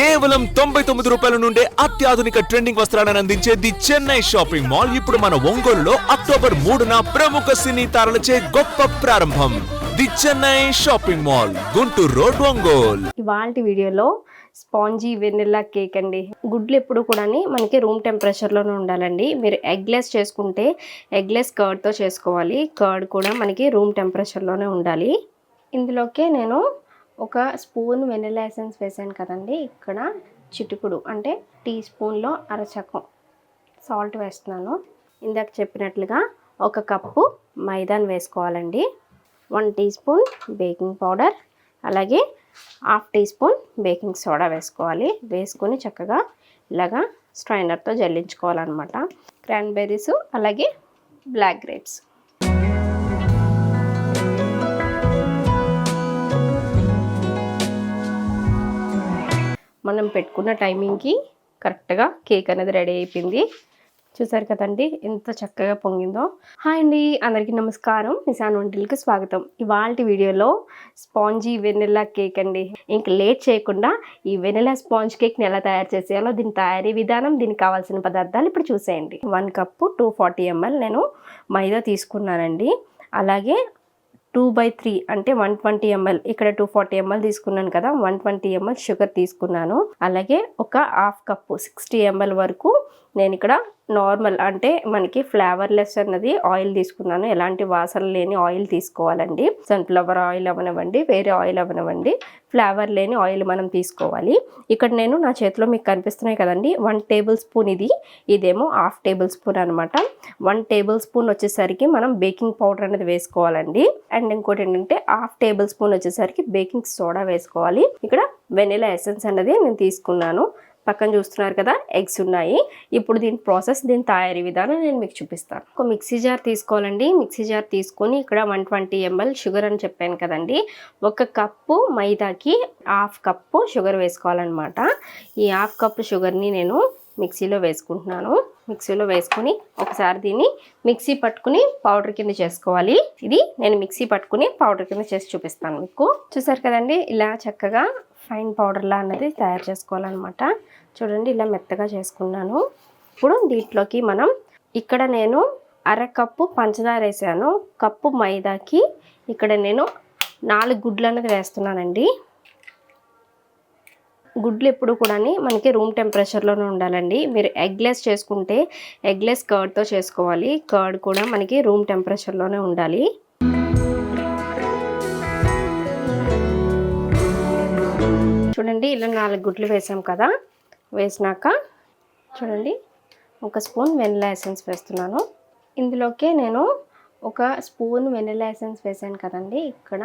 కేవలం తొంభై తొమ్మిది రూపాయల నుండే అత్యాధునిక ట్రెండింగ్ వస్త్రాలను అందించే ది చెన్నై షాపింగ్ మాల్. ఇప్పుడు మన ఒంగోలులో అక్టోబర్ మూడున ప్రముఖ సినీ తారలచే గొప్ప ప్రారంభం. The Chennai shopping mall Guntur road Ongole. ఇవాళ వీడియోలో స్పాంజీ వెనిల్లా కేక్ అండి. గుడ్లు ఎప్పుడు కూడా మనకి రూమ్ టెంపరేచర్లోనే ఉండాలండి. మీరు ఎగ్లెస్ చేసుకుంటే ఎగ్లెస్ కర్డ్తో చేసుకోవాలి. కర్డ్ కూడా మనకి రూమ్ టెంపరేచర్లోనే ఉండాలి. ఇందులోకే నేను ఒక స్పూన్ వెనిలా ఎసెన్స్ వేసాను కదండి. ఇక్కడ చిటుకుడు అంటే టీ స్పూన్లో అరచకం. సాల్ట్ వేస్తున్నాను. ఇందాక చెప్పినట్లుగా ఒక కప్పు మైదాన్ వేసుకోవాలండి. One teaspoon baking powder. అలాగే half teaspoon baking soda వేసుకోవాలి. వేసుకొని చక్కగా ఇలాగా స్ట్రైనర్తో జల్లించుకోవాలన్నమాట. క్రాన్బెర్రీస్ అలాగే బ్లాక్ గ్రేప్స్. మనం పెట్టుకున్న టైమింగ్కి కరెక్ట్గా కేక్ అనేది రెడీ అయిపోయింది. చూసారు కదండి ఎంత చక్కగా పొంగిందో. హాయ్ అండి అందరికీ నమస్కారం. నిశాన్ వంటలకి స్వాగతం. ఇవాళ వీడియోలో స్పాంజీ వెనిలా కేక్ అండి. ఇంక లేట్ చేయకుండా ఈ వెనిలా స్పాంజ్ కేక్ని ఎలా తయారు చేసేయాలో దీని తయారీ విధానం దీనికి కావాల్సిన పదార్థాలు ఇప్పుడు చూసేయండి. One cup two forty ml నేను మైదా తీసుకున్నానండి. అలాగే టూ బై త్రీ అంటే వన్ ట్వంటీ ఎంఎల్. ఇక్కడ టూ ఫార్టీ ఎంఎల్ తీసుకున్నాను కదా వన్ ట్వంటీ ఎంఎల్ షుగర్ తీసుకున్నాను. అలాగే ఒక హాఫ్ కప్పు సిక్స్టీ ఎంఎల్ వరకు నేను ఇక్కడ నార్మల్ అంటే మనకి ఫ్లేవర్లెస్ అన్నది ఆయిల్ తీసుకున్నాను. ఎలాంటి వాసన లేని ఆయిల్ తీసుకోవాలండి. సన్ఫ్లవర్ ఆయిల్ అవనివ్వండి వేరే ఆయిల్ అవనివ్వండి. ఫ్లేవర్ లేని ఆయిల్ మనం తీసుకోవాలి. ఇక్కడ నేను నా చేతిలో మీకు కనిపిస్తున్నాయి కదండి వన్ టేబుల్ స్పూన్ ఇది. ఇదేమో హాఫ్ టేబుల్ స్పూన్ అనమాట వన్ టేబుల్ స్పూన్ వచ్చేసరికి మనం బేకింగ్ పౌడర్ అనేది వేసుకోవాలండి. అండ్ ఇంకోటి ఏంటంటే హాఫ్ టేబుల్ స్పూన్ వచ్చేసరికి బేకింగ్ సోడా వేసుకోవాలి. ఇక్కడ వెనిలా ఎసెన్స్ అనేది నేను తీసుకున్నాను. పక్కన చూస్తున్నారు కదా ఎగ్స్ ఉన్నాయి. ఇప్పుడు దీని ప్రాసెస్ దీని తయారీ విధానం నేను మీకు చూపిస్తాను. ఒక మిక్సీ జార్ తీసుకోవాలండి. మిక్సీ జార్ తీసుకొని ఇక్కడ వన్ ట్వంటీ ఎంఎల్ షుగర్ అని చెప్పాను కదండి. ఒక కప్పు మైదాకి హాఫ్ కప్పు షుగర్ వేసుకోవాలన్నమాట. ఈ హాఫ్ కప్పు షుగర్ని నేను మిక్సీలో వేసుకుంటున్నాను. మిక్సీలో వేసుకొని ఒకసారి దీన్ని మిక్సీ పట్టుకుని పౌడర్ కింద చేసుకోవాలి. ఇది నేను మిక్సీ పట్టుకుని పౌడర్ కింద చేసి చూపిస్తాను మీకు. చూసారు కదండి ఇలా చక్కగా ఫైన్ పౌడర్లా అన్నది తయారు చేసుకోవాలన్నమాట. చూడండి ఇలా మెత్తగా చేసుకున్నాను. ఇప్పుడు దీంట్లోకి మనం ఇక్కడ నేను అర కప్పు పంచదార వేసాను. కప్పు మైదాకి ఇక్కడ నేను నాలుగు గుడ్లు అనేది వేస్తున్నానండి. గుడ్లు ఎప్పుడు కూడా మనకి రూమ్ టెంపరేచర్లోనే ఉండాలండి. మీరు ఎగ్లెస్ చేసుకుంటే ఎగ్లెస్ కర్డ్తో చేసుకోవాలి. కర్డ్ కూడా మనకి రూమ్ టెంపరేచర్లోనే ఉండాలి. చూడండి ఇలా నాలుగు గుడ్లు వేసాం కదా. వేసినాక చూడండి ఒక స్పూన్ వెనిలా ఎసెన్స్ వేస్తున్నాను. ఇందులోకే నేను ఒక స్పూన్ వెనిలా ఎసెన్స్ వేసాను కదండి ఇక్కడ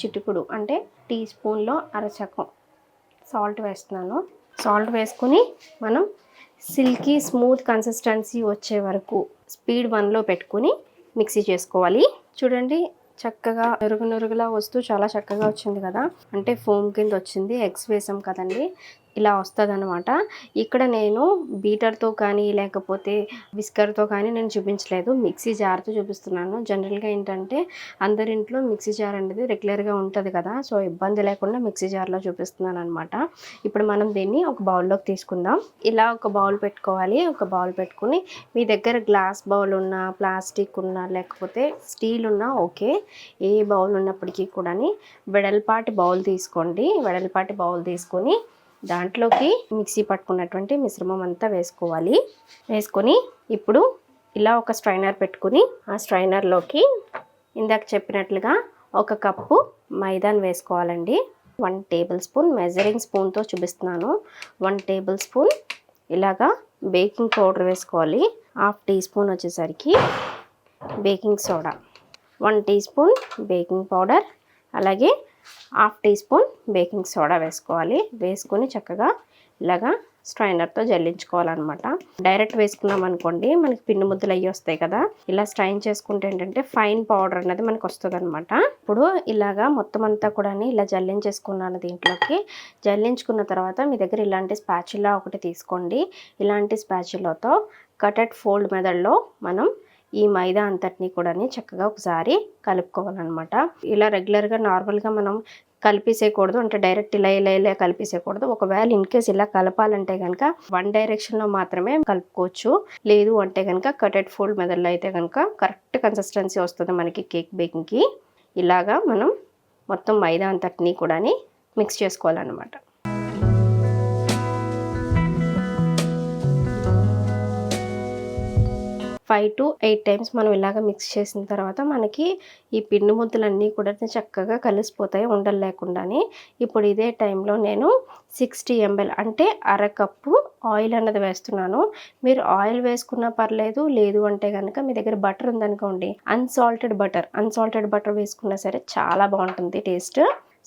చిటుకుడు అంటే టీ స్పూన్లో అరచకం సాల్ట్ వేస్తున్నాను. సాల్ట్ వేసుకుని మనం సిల్కీ స్మూత్ కన్సిస్టెన్సీ వచ్చే వరకు స్పీడ్ వన్లో పెట్టుకుని మిక్సీ చేసుకోవాలి. చూడండి చక్కగా నురుగు నురుగులా వస్తూ చాలా చక్కగా వచ్చింది కదా. అంటే ఫోమ్ కింద వచ్చింది ఎగ్స్ వేసాం కదండి. ఇలా వస్తుంది అనమాట ఇక్కడ నేను బీటర్తో కానీ లేకపోతే విస్కర్తో కానీ నేను చూపించలేదు. మిక్సీ జార్తో చూపిస్తున్నాను. జనరల్గా ఏంటంటే అందరి ఇంట్లో మిక్సీ జార్ అనేది రెగ్యులర్గా ఉంటుంది కదా సో ఇబ్బంది లేకుండా మిక్సీ జార్లో చూపిస్తున్నాను అనమాట ఇప్పుడు మనం దీన్ని ఒక బౌల్లోకి తీసుకుందాం. ఇలా ఒక బౌల్ పెట్టుకోవాలి. ఒక బౌల్ పెట్టుకుని మీ దగ్గర గ్లాస్ బౌల్ ఉన్నా ప్లాస్టిక్ ఉన్నా లేకపోతే స్టీల్ ఉన్నా ఓకే. ఏ బౌల్ ఉన్నప్పటికీ కూడా వెడల్పాటి బౌల్ తీసుకోండి. వెడల్పాటి బౌల్ తీసుకొని దాంట్లోకి మిక్సీ పట్టుకున్నటువంటి మిశ్రమం అంతా వేసుకోవాలి. వేసుకొని ఇప్పుడు ఇలా ఒక స్ట్రైనర్ పెట్టుకుని ఆ స్ట్రైనర్లోకి ఇందాక చెప్పినట్లుగా ఒక కప్పు మైదాన్ వేసుకోవాలండి. వన్ టేబుల్ స్పూన్ మెజరింగ్ స్పూన్తో చూపిస్తున్నాను. వన్ టేబుల్ స్పూన్ ఇలాగా బేకింగ్ పౌడర్ వేసుకోవాలి. హాఫ్ టీ స్పూన్ వచ్చేసరికి baking soda. One teaspoon baking powder. అలాగే half teaspoon baking soda వేసుకోవాలి. వేసుకొని చక్కగా ఇలాగా స్ట్రైనర్తో జల్లించుకోవాలన్నమాట. డైరెక్ట్ వేసుకున్నాం అనుకోండి మనకి పిండి ముద్దలు అయ్యి వస్తాయి కదా. ఇలా స్ట్రైన్ చేసుకుంటే ఏంటంటే ఫైన్ పౌడర్ అనేది మనకు వస్తుంది అనమాట ఇప్పుడు ఇలాగా మొత్తం అంతా కూడా ఇలా జల్లించేసుకున్నాను దీంట్లోకి. జల్లించుకున్న తర్వాత మీ దగ్గర ఇలాంటి స్పాచులా ఒకటి తీసుకోండి. ఇలాంటి స్పాచులతో కటెడ్ ఫోల్డ్ మెదడులో మనం ఈ మైదా అంతటిని కూడా చక్కగా ఒకసారి కలుపుకోవాలన్నమాట. ఇలా రెగ్యులర్గా నార్మల్గా మనం కలిపేసేయకూడదు అంటే డైరెక్ట్ ఇలా ఇలా ఇలా కలిపేసేయకూడదు. ఒకవేళ ఇన్ కేస్ ఇలా కలపాలంటే కనుక వన్ డైరెక్షన్లో మాత్రమే కలుపుకోవచ్చు. లేదు అంటే కనుక కటెడ్ ఫోల్డ్ మెదడులో అయితే కనుక కరెక్ట్ కన్సిస్టెన్సీ వస్తుంది మనకి కేక్ బేకింగ్కి. ఇలాగా మనం మొత్తం మైదా అంతటిని కూడా మిక్స్ చేసుకోవాలన్నమాట. ఫైవ్ టు ఎయిట్ టైమ్స్ మనం ఇలాగ మిక్స్ చేసిన తర్వాత మనకి ఈ పిండి ముద్దలన్నీ కూడా చక్కగా కలిసిపోతాయి ఉండలు లేకుండానే. ఇప్పుడు ఇదే టైంలో నేను సిక్స్టీ ఎంఎల్ అంటే అరకప్పు ఆయిల్ అన్నది వేస్తున్నాను. మీరు ఆయిల్ వేసుకున్నా పర్లేదు లేదు అంటే కనుక మీ దగ్గర బటర్ ఉందనుకోండి అన్సాల్టెడ్ బటర్ అన్సాల్టెడ్ బటర్ వేసుకున్నా సరే చాలా బాగుంటుంది టేస్ట్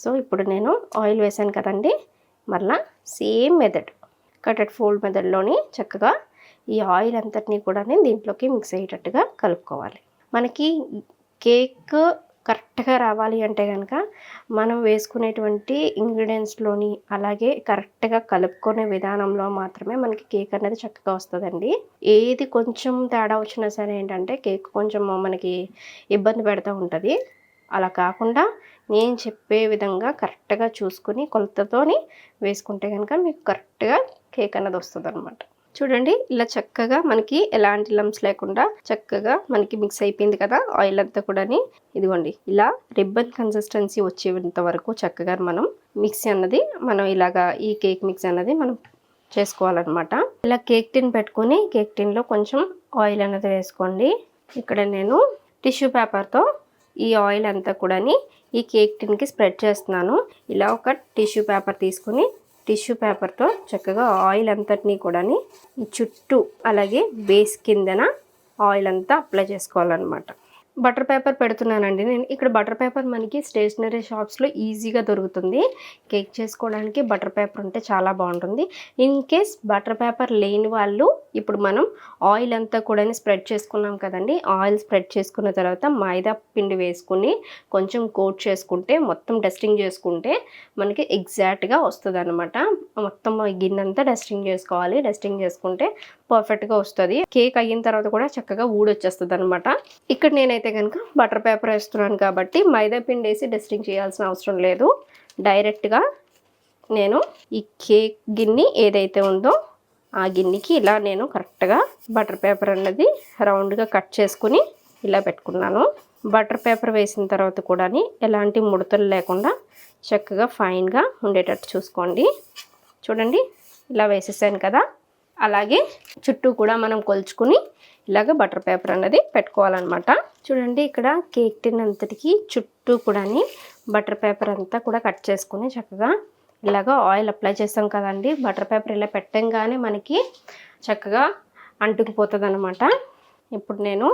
సో ఇప్పుడు నేను ఆయిల్ వేసాను కదండి. మరలా same method cut and fold మెథడ్లోని చక్కగా ఈ ఆయిల్ అంతటినీ కూడా దీంట్లోకి మిక్స్ అయ్యేటట్టుగా కలుపుకోవాలి. మనకి కేక్ కరెక్ట్గా రావాలి అంటే కనుక మనం వేసుకునేటువంటి ఇంగ్రీడియంట్స్లోని అలాగే కరెక్ట్గా కలుపుకునే విధానంలో మాత్రమే మనకి కేక్ అనేది చక్కగా వస్తుందండి. ఏది కొంచెం తేడా వచ్చినా సరే ఏంటంటే కేక్ కొంచెం మనకి ఇబ్బంది పెడతా ఉంటుంది. అలా కాకుండా నేను చెప్పే విధంగా కరెక్ట్గా చూసుకుని కొలతతోని వేసుకుంటే కనుక మీకు కరెక్ట్గా కేక్ అన్నది వస్తుంది అనమాట చూడండి ఇలా చక్కగా మనకి ఎలాంటి లమ్స్ లేకుండా చక్కగా మనకి మిక్స్ అయిపోయింది కదా ఆయిల్ అంతా కూడాని. ఇదిగోండి ఇలా రిబ్బన్ కన్సిస్టెన్సీ వచ్చేంత వరకు చక్కగా మనం మిక్సీ అన్నది మనం ఇలాగా ఈ కేక్ మిక్స్ అన్నది మనం చేసుకోవాలన్నమాట. ఇలా కేక్ టిన్ పెట్టుకొని కేక్ టిన్లో కొంచెం ఆయిల్ అన్నది వేసుకోండి. ఇక్కడ నేను టిష్యూ పేపర్తో ఈ ఆయిల్ అంతా కూడాని ఈ కేక్ టిన్కి స్ప్రెడ్ చేస్తున్నాను. ఇలా ఒక టిష్యూ పేపర్ తీసుకుని టిష్యూ పేపర్తో చక్కగా ఆయిల్ అంతటినీ కూడా ఈ చుట్టూ అలాగే బేస్ కిందన ఆయిల్ అంతా అప్లై చేసుకోవాలన్నమాట. బటర్ పేపర్ పెడుతున్నానండి. నేను ఇక్కడ బటర్ పేపర్ మనకి స్టేషనరీ షాప్స్లో ఈజీగా దొరుకుతుంది. కేక్ చేసుకోవడానికి బటర్ పేపర్ ఉంటే చాలా బాగుంటుంది. ఇన్ కేస్ బటర్ పేపర్ లేని వాళ్ళు ఇప్పుడు మనం ఆయిల్ అంతా కూడా స్ప్రెడ్ చేసుకున్నాం కదండి. ఆయిల్ స్ప్రెడ్ చేసుకున్న తర్వాత మైదా పిండి వేసుకుని కొంచెం కోట్ చేసుకుంటే మొత్తం డస్టింగ్ చేసుకుంటే మనకి ఎగ్జాక్ట్గా వస్తుంది అనమాట మొత్తం గిన్నె అంతా డస్టింగ్ చేసుకోవాలి. డస్టింగ్ చేసుకుంటే పర్ఫెక్ట్గా వస్తుంది. కేక్ అయిన తర్వాత కూడా చక్కగా ఊడొచ్చేస్తుంది అనమాట ఇక్కడ నేనైతే కనుక బటర్ పేపర్ వేస్తున్నాను కాబట్టి మైదా పిండి వేసి డస్టింగ్ చేయాల్సిన అవసరం లేదు. డైరెక్ట్గా నేను ఈ కేక్ గిన్నె ఏదైతే ఉందో ఆ గిన్నెకి ఇలా నేను కరెక్ట్గా బటర్ పేపర్ అన్నది రౌండ్గా కట్ చేసుకుని ఇలా పెట్టుకున్నాను. బటర్ పేపర్ వేసిన తర్వాత కూడా ఎలాంటి ముడతలు లేకుండా చక్కగా ఫైన్గా ఉండేటట్టు చూసుకోండి. చూడండి ఇలా వేసేసాను కదా. అలాగే చుట్టూ కూడా మనం కొలుచుకుని ఇలాగ బటర్ పేపర్ అనేది పెట్టుకోవాలన్నమాట. చూడండి ఇక్కడ కేక్ టిన్ అంతటికి చుట్టూ కూడా బటర్ పేపర్ అంతా కూడా కట్ చేసుకుని చక్కగా ఇలాగ ఆయిల్ అప్లై చేస్తాం కదండి. బటర్ పేపర్ ఇలా పెట్టంగానే మనకి చక్కగా అంటుకుపోతుంది అనమాట ఇప్పుడు నేను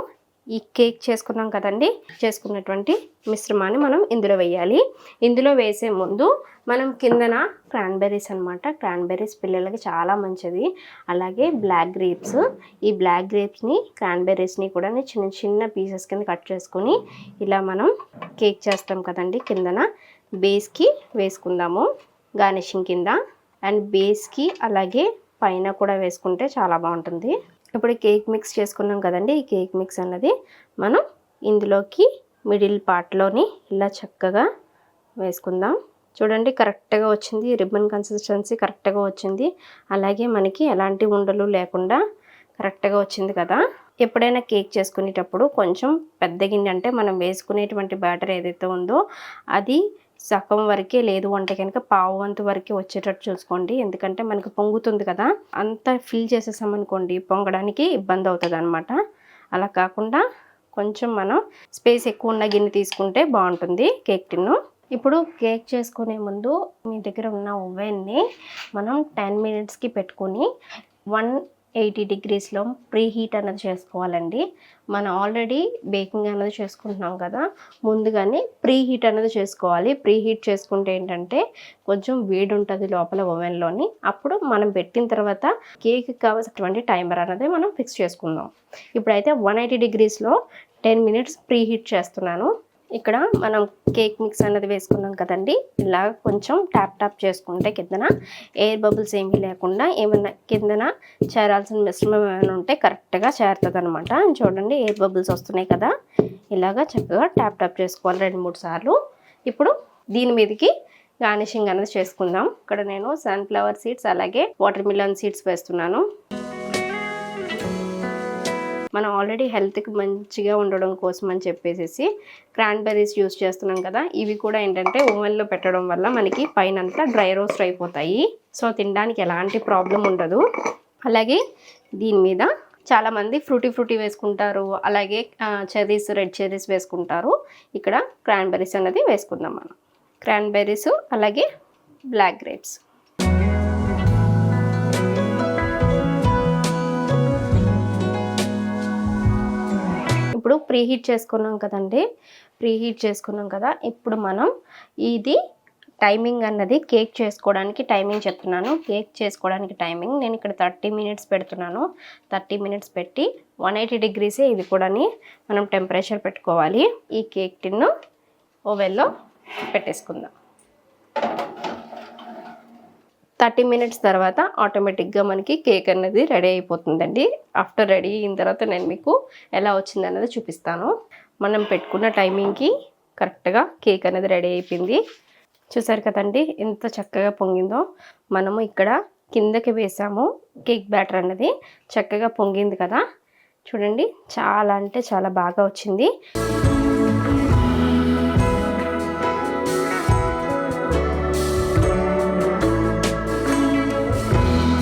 ఈ కేక్ చేసుకున్నాం కదండి. చేసుకున్నటువంటి మిశ్రమాన్ని మనం ఇందులో వేయాలి. ఇందులో వేసే ముందు మనం కిందన క్రాన్బెర్రీస్ అనమాట క్రాన్బెర్రీస్ పిల్లలకి చాలా మంచిది. అలాగే బ్లాక్ గ్రేప్స్. ఈ బ్లాక్ గ్రేప్స్ని క్రాన్బెర్రీస్ని కూడా చిన్న చిన్న పీసెస్ కింద కట్ చేసుకొని ఇలా మనం కేక్ చేస్తాం కదండి. కిందన బేస్కి వేసుకుందాము. గార్నిషింగ్ కింద. అండ్ బేస్కి అలాగే పైన కూడా వేసుకుంటే చాలా బాగుంటుంది. ఇప్పుడు కేక్ మిక్స్ చేసుకున్నాం కదండి. ఈ కేక్ మిక్స్ అన్నది మనం ఇందులోకి మిడిల్ పార్ట్లోని ఇలా చక్కగా వేసుకుందాం. చూడండి కరెక్ట్గా వచ్చింది. రిబ్బన్ కన్సిస్టెన్సీ కరెక్ట్గా వచ్చింది. అలాగే మనకి ఎలాంటి ఉండలు లేకుండా కరెక్ట్గా వచ్చింది కదా. ఎప్పుడైనా కేక్ చేసుకునేటప్పుడు కొంచెం పెద్ద గిన్నె అంటే మనం వేసుకునేటువంటి బ్యాటర్ ఏదైతే ఉందో అది సగం వరకే లేదు అంటే కనుక పావు వంతు వరకే వచ్చేటట్టు చూసుకోండి. ఎందుకంటే మనకు పొంగుతుంది కదా. అంతా ఫిల్ చేసేసామనుకోండి పొంగడానికి ఇబ్బంది అవుతుంది అనమాట అలా కాకుండా కొంచెం మనం స్పేస్ ఎక్కువ ఉన్న గిన్నె తీసుకుంటే బాగుంటుంది కేక్ టిన్ను. ఇప్పుడు కేక్ చేసుకునే ముందు మీ దగ్గర ఉన్న ఓవెన్ని మనం టెన్ మినిట్స్కి పెట్టుకొని వన్ ఎయిటీ డిగ్రీస్లో ప్రీ హీట్ అనేది చేసుకోవాలండి. మనం ఆల్రెడీ బేకింగ్ అనేది చేసుకుంటున్నాం కదా ముందుగానే ప్రీ హీట్ అనేది చేసుకోవాలి. ప్రీ హీట్ చేసుకుంటే ఏంటంటే కొంచెం వేడి ఉంటుంది లోపల ఓవెన్లోని. అప్పుడు మనం పెట్టిన తర్వాత కేక్ కావాల్సినటువంటి టైమర్ అనేది మనం ఫిక్స్ చేసుకుందాం. ఇప్పుడైతే వన్ ఎయిటీ డిగ్రీస్లో టెన్ మినిట్స్ ప్రీ హీట్ చేస్తున్నాను. ఇక్కడ మనం కేక్ మిక్స్ అన్నది వేసుకున్నాం కదండి. ఇలా కొంచెం ట్యాప్ ట్యాప్ చేసుకుంటే కిందన ఎయిర్ బబుల్స్ ఏమీ లేకుండా ఏమైనా కిందన చేరాల్సిన మిశ్రమం ఏమైనా ఉంటే కరెక్ట్గా చేరుతుంది అనమాట చూడండి ఎయిర్ బబుల్స్ వస్తున్నాయి కదా. ఇలాగా చక్కగా ట్యాప్ ట్యాప్ చేసుకోవాలి రెండు మూడు సార్లు. ఇప్పుడు దీని మీదకి గార్నిషింగ్ అనేది చేసుకుందాం. ఇక్కడ నేను సన్ఫ్లవర్ సీడ్స్ అలాగే వాటర్ మిలన్ సీడ్స్ వేస్తున్నాను. మనం ఆల్రెడీ హెల్త్కి మంచిగా ఉండడం కోసం అని చెప్పేసి క్రాన్బెర్రీస్ యూస్ చేస్తున్నాం కదా ఇవి కూడా ఏంటంటే ఓవెన్లో పెట్టడం వల్ల మనకి పైన అంతా డ్రై రోస్ట్ అయిపోతాయి. సో తినడానికి ఎలాంటి ప్రాబ్లం ఉండదు. అలాగే దీని మీద చాలామంది ఫ్రూటీ ఫ్రూటీ వేసుకుంటారు. అలాగే చెర్రీస్ రెడ్ చెర్రీస్ వేసుకుంటారు. ఇక్కడ క్రాన్బెర్రీస్ అనేది వేసుకుందాం మనం. క్రాన్బెర్రీస్ అలాగే బ్లాక్ గ్రేప్స్. ప్రీ హీట్ చేసుకున్నాం కదండి. ప్రీ హీట్ చేసుకున్నాం కదా. ఇప్పుడు మనం ఇది టైమింగ్ అన్నది కేక్ చేసుకోవడానికి టైమింగ్ చెప్తున్నాను. కేక్ చేసుకోవడానికి టైమింగ్ నేను ఇక్కడ థర్టీ మినిట్స్ పెడుతున్నాను. థర్టీ మినిట్స్ పెట్టి వన్ ఎయిటీ డిగ్రీసే ఇది కూడాని మనం టెంపరేచర్ పెట్టుకోవాలి. ఈ కేక్ టిన్ను ఓవెన్లో పెట్టేసుకుందాం. థర్టీ మినిట్స్ తర్వాత ఆటోమేటిక్గా మనకి కేక్ అనేది రెడీ అయిపోతుందండి. ఆఫ్టర్ రెడీ అయిన తర్వాత నేను మీకు ఎలా వచ్చింది అన్నది చూపిస్తాను. మనం పెట్టుకున్న టైమింగ్కి కరెక్ట్గా కేక్ అనేది రెడీ అయిపోయింది. చూసారు కదండి ఎంత చక్కగా పొంగిందో. మనము ఇక్కడ కిందకి వేసాము కేక్ బ్యాటర్ అనేది చక్కగా పొంగింది కదా. చూడండి చాలా అంటే చాలా బాగా వచ్చింది.